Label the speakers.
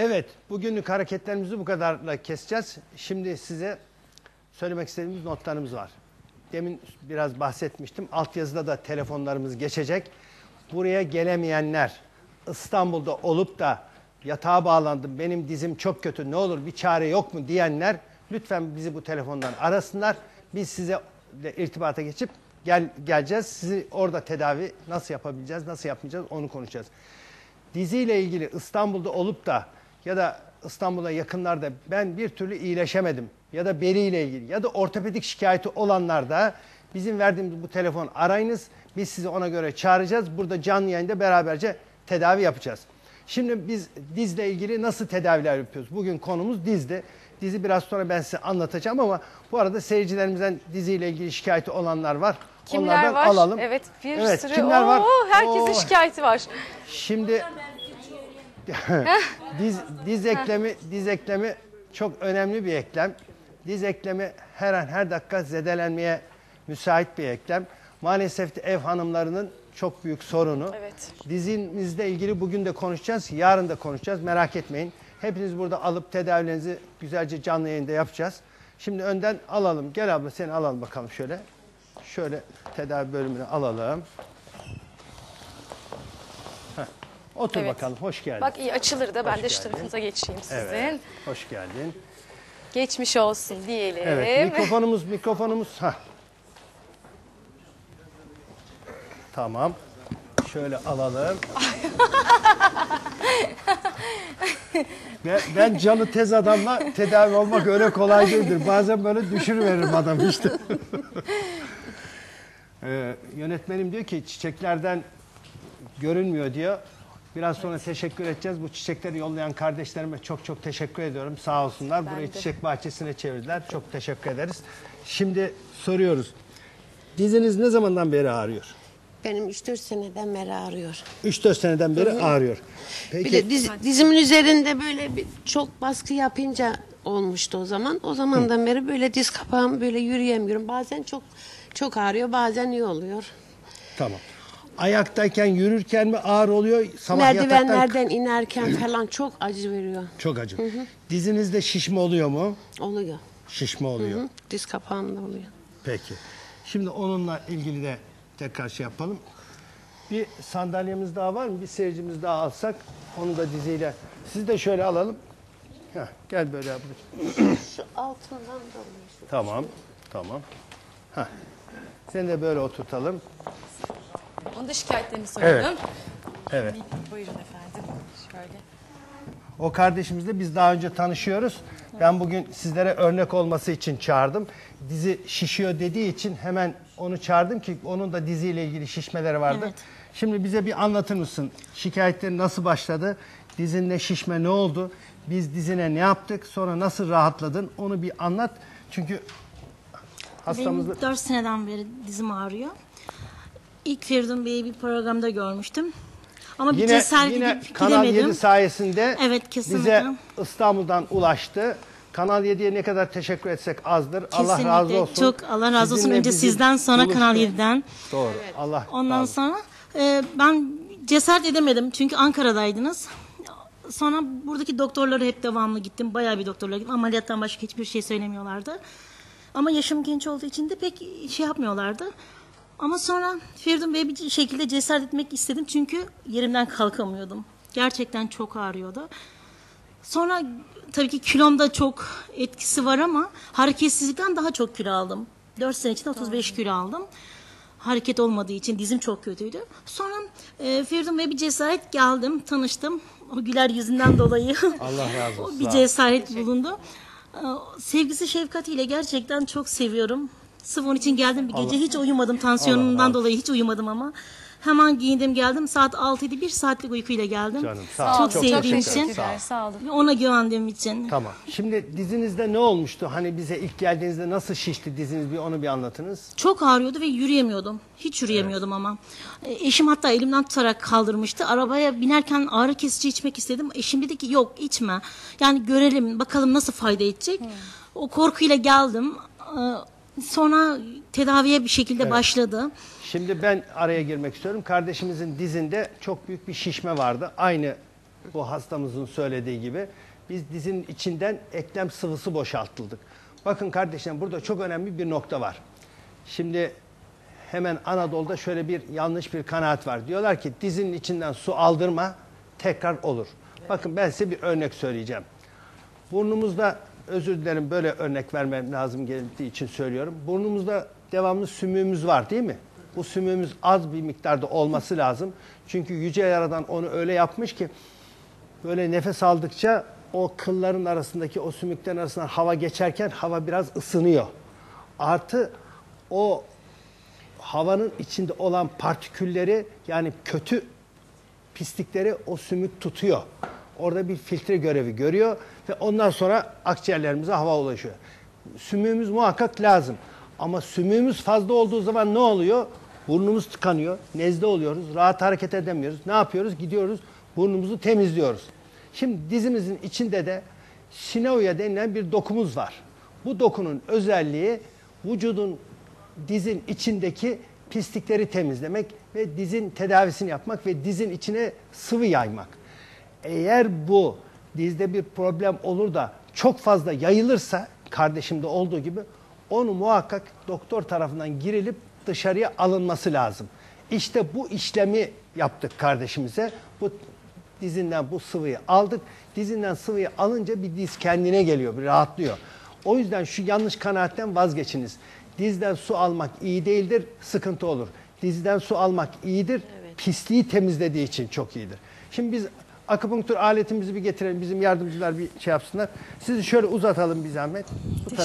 Speaker 1: Evet, bugünlük hareketlerimizi bu kadarla keseceğiz. Şimdi size söylemek istediğimiz notlarımız var. Demin biraz bahsetmiştim. Altyazıda da telefonlarımız geçecek. Buraya gelemeyenler, İstanbul'da olup da yatağa bağlandım, benim dizim çok kötü, ne olur bir çare yok mu diyenler lütfen bizi bu telefondan arasınlar. Biz size irtibata geçip gel, geleceğiz. Sizi orada tedavi nasıl yapabileceğiz, nasıl yapmayacağız onu konuşacağız diziyle ilgili İstanbul'da olup da ya da İstanbul'a yakınlarda ben bir türlü iyileşemedim ya da beriyle ilgili ya da ortopedik şikayeti olanlar da bizim verdiğimiz bu telefon arayınız. Biz sizi ona göre çağıracağız. Burada canlı yayında beraberce tedavi yapacağız. Şimdi biz dizle ilgili nasıl tedaviler yapıyoruz? Bugün konumuz dizdi. Dizi biraz sonra ben size anlatacağım ama bu arada seyircilerimizden diziyle ilgili şikayeti olanlar var.
Speaker 2: Kimler
Speaker 1: Onlardan
Speaker 2: var?
Speaker 1: alalım.
Speaker 2: Evet bir
Speaker 1: Evet,
Speaker 2: sürü.
Speaker 1: kimler var?
Speaker 2: Oo, herkesin
Speaker 1: Oo.
Speaker 2: şikayeti var.
Speaker 1: Şimdi diz, diz eklemi diz eklemi çok önemli bir eklem. Diz eklemi her an her dakika zedelenmeye müsait bir eklem. Maalesef de ev hanımlarının çok büyük sorunu.
Speaker 2: Evet.
Speaker 1: Dizimizle ilgili bugün de konuşacağız, yarın da konuşacağız. Merak etmeyin. Hepiniz burada alıp tedavilerinizi güzelce canlı yayında yapacağız. Şimdi önden alalım. Gel abla seni alalım bakalım şöyle. Şöyle tedavi bölümünü alalım. Heh. Otur
Speaker 2: Evet.
Speaker 1: bakalım. Hoş geldin.
Speaker 2: Bak iyi açılır da ben
Speaker 1: Hoş
Speaker 2: de şu
Speaker 1: geldin.
Speaker 2: tarafınıza geçeyim sizin.
Speaker 1: Evet. Hoş geldin.
Speaker 2: Geçmiş olsun diyelim.
Speaker 1: Evet. Mikrofonumuz mikrofonumuz. Ha. Tamam. Şöyle alalım. ben, ben canı tez adamla tedavi olmak öyle kolay değildir. Bazen böyle düşürüveririm adam işte. Ee, yönetmenim diyor ki çiçeklerden görünmüyor diyor. Biraz sonra teşekkür edeceğiz. Bu çiçekleri yollayan kardeşlerime çok çok teşekkür ediyorum. Sağ olsunlar.
Speaker 2: Ben
Speaker 1: Burayı
Speaker 2: de.
Speaker 1: çiçek bahçesine çevirdiler. Çok teşekkür ederiz. Şimdi soruyoruz. Diziniz ne zamandan beri ağrıyor?
Speaker 3: Benim 3-4 seneden beri ağrıyor.
Speaker 1: 3-4 seneden beri ağrıyor.
Speaker 3: Bir
Speaker 1: Peki
Speaker 3: de diz- dizimin üzerinde böyle bir, çok baskı yapınca olmuştu o zaman. O zamandan beri böyle diz kapağım böyle yürüyemiyorum. Bazen çok çok ağrıyor, bazen iyi oluyor.
Speaker 1: tamam. Ayaktayken yürürken mi ağır oluyor? Sabah yataktan
Speaker 3: Merdivenlerden inerken falan çok acı veriyor.
Speaker 1: çok acı. Dizinizde şişme oluyor mu?
Speaker 3: Oluyor.
Speaker 1: Şişme oluyor.
Speaker 3: Hı, Diz kapağımda oluyor.
Speaker 1: Peki. Şimdi onunla ilgili de tekrar şey yapalım. Bir sandalyemiz daha var mı? Bir seyircimiz daha alsak onu da diziyle. Siz de şöyle alalım. Heh, gel böyle yap.
Speaker 3: Şu altından da oluyor.
Speaker 1: Tamam. Tamam. Heh. Seni de böyle oturtalım.
Speaker 2: Onu da şikayetlerini soralım.
Speaker 1: Evet.
Speaker 2: Buyurun efendim. Şöyle.
Speaker 1: O kardeşimizle biz daha önce tanışıyoruz. Ben bugün sizlere örnek olması için çağırdım. Dizi şişiyor dediği için hemen onu çağırdım ki onun da diziyle ilgili şişmeleri vardı. Şimdi bize bir anlatır mısın? Şikayetleri nasıl başladı? Dizinde şişme ne oldu? Biz dizine ne yaptık? Sonra nasıl rahatladın? Onu bir anlat. Çünkü hastamızı...
Speaker 4: Benim 4 seneden beri dizim ağrıyor. İlk Feridun Bey'i bir programda görmüştüm. Ama bir
Speaker 1: Yine,
Speaker 4: cesaret
Speaker 1: yine
Speaker 4: edip
Speaker 1: Kanal
Speaker 4: gidemedim.
Speaker 1: 7 sayesinde
Speaker 4: Evet, kesinlikle.
Speaker 1: bize İstanbul'dan ulaştı. Kanal 7'ye ne kadar teşekkür etsek azdır. Allah
Speaker 4: Kesinlikle.
Speaker 1: razı olsun.
Speaker 4: Çok Allah razı olsun.
Speaker 1: Sizinle
Speaker 4: Önce sizden sonra
Speaker 1: buluştu.
Speaker 4: Kanal 7'den.
Speaker 1: Doğru. Allah
Speaker 4: Ondan
Speaker 1: razı
Speaker 4: sonra e, ben cesaret edemedim. Çünkü Ankara'daydınız. Sonra buradaki doktorlara hep devamlı gittim. Bayağı bir doktorlara gittim. Ameliyattan başka hiçbir şey söylemiyorlardı. Ama yaşım genç olduğu için de pek şey yapmıyorlardı. Ama sonra Feridun Bey'e bir şekilde cesaret etmek istedim. Çünkü yerimden kalkamıyordum. Gerçekten çok ağrıyordu. Sonra tabii ki kilomda çok etkisi var ama hareketsizlikten daha çok kilo aldım. 4 sene içinde 35 kilo aldım. Hareket olmadığı için dizim çok kötüydü. Sonra e, Feridun Bey'e bir cesaret geldim, tanıştım. O güler yüzünden dolayı
Speaker 1: Allah razı olsun.
Speaker 4: bir cesaret bulundu. E, sevgisi şefkatiyle gerçekten çok seviyorum. Sırf onun için geldim bir gece hiç uyumadım tansiyonumdan
Speaker 1: Allah
Speaker 4: dolayı hiç uyumadım ama. Hemen giyindim geldim saat 6'ydı bir saatlik uykuyla geldim.
Speaker 1: Canım sağ ol.
Speaker 4: Çok
Speaker 1: Çok
Speaker 4: sevdiğim için.
Speaker 2: Sağ olun.
Speaker 4: Ve Ona güvendiğim için.
Speaker 1: Tamam. Şimdi dizinizde ne olmuştu? Hani bize ilk geldiğinizde nasıl şişti diziniz? Bir onu bir anlatınız.
Speaker 4: Çok ağrıyordu ve yürüyemiyordum. Hiç yürüyemiyordum ama. E, Eşim hatta elimden tutarak kaldırmıştı. Arabaya binerken ağrı kesici içmek istedim. Eşim dedi ki yok içme. Yani görelim bakalım nasıl fayda edecek. O korkuyla geldim. E, Sonra tedaviye bir şekilde başladı.
Speaker 1: Şimdi ben araya girmek istiyorum. Kardeşimizin dizinde çok büyük bir şişme vardı. Aynı Bu hastamızın söylediği gibi. Biz dizinin içinden eklem sıvısı boşaltıldık. Bakın kardeşlerim burada çok önemli bir nokta var. Şimdi hemen Anadolu'da şöyle bir yanlış bir kanaat var. Diyorlar ki dizinin içinden su aldırma tekrar olur. Bakın ben size bir örnek söyleyeceğim. Burnumuzda özür dilerim böyle örnek vermem lazım geldiği için söylüyorum. Burnumuzda devamlı sümüğümüz var değil mi? Bu sümüğümüz az bir miktarda olması lazım. Çünkü Yüce Yaradan onu öyle yapmış ki böyle nefes aldıkça o kılların arasındaki o sümüklerin arasından hava geçerken hava biraz ısınıyor. Artı o havanın içinde olan partikülleri yani kötü pislikleri o sümük tutuyor. Orada bir filtre görevi görüyor ve ondan sonra akciğerlerimize hava ulaşıyor. Sümüğümüz muhakkak lazım. Ama sümüğümüz fazla olduğu zaman ne oluyor? Burnumuz tıkanıyor, nezle oluyoruz, rahat hareket edemiyoruz. Ne yapıyoruz? Gidiyoruz, burnumuzu temizliyoruz. Şimdi dizimizin içinde de sineoya denilen bir dokumuz var. Bu dokunun özelliği vücudun dizin içindeki pislikleri temizlemek ve dizin tedavisini yapmak ve dizin içine sıvı yaymak. Eğer bu dizde bir problem olur da çok fazla yayılırsa kardeşimde olduğu gibi onu muhakkak doktor tarafından girilip dışarıya alınması lazım. İşte bu işlemi yaptık kardeşimize. Bu dizinden bu sıvıyı aldık. Dizinden sıvıyı alınca bir diz kendine geliyor, bir rahatlıyor. O yüzden şu yanlış kanaatten vazgeçiniz. Dizden su almak iyi değildir, sıkıntı olur. Dizden su almak iyidir, pisliği temizlediği için çok iyidir. Şimdi biz akupunktur aletimizi bir getirelim, bizim yardımcılar bir şey yapsınlar. Sizi şöyle uzatalım bir zahmet. Bu tarafa.